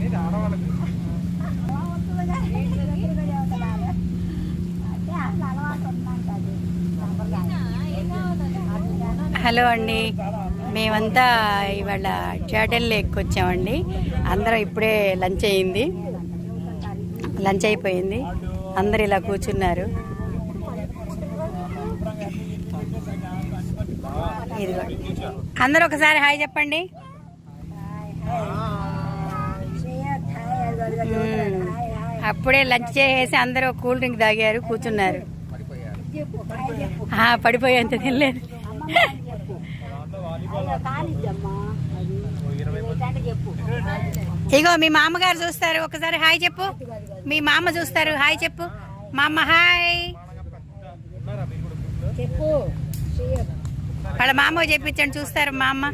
అనేది ఆడవాళ్ళకి. హలో అండి. మేమంతా ఇవాళ చాటల్ లేక్ వచ్చామండి. అందరం ఇప్పుడే లంచ్ అయింది. లంచ్ అయిపోయింది. అందరు ఇలా కూర్చున్నారు. ఇదిగో. అందరూ ఒకసారి హాయ్ చెప్పండి. అప్పుడే లంచ్ చేసేసి అందరూ కూల్ డ్రింక్ తాగారు కూర్చున్నారు. పడిపోయేంత తినలేదు. ఇగో మీ మామగారు చూస్తారు. ఒకసారి హాయ్ చెప్పు. మీ మామ చూస్తారు. హాయ్ చెప్పు. మా అమ్మ హాయ్. వాళ్ళ మామ చెప్పించండి చూస్తారు మా అమ్మ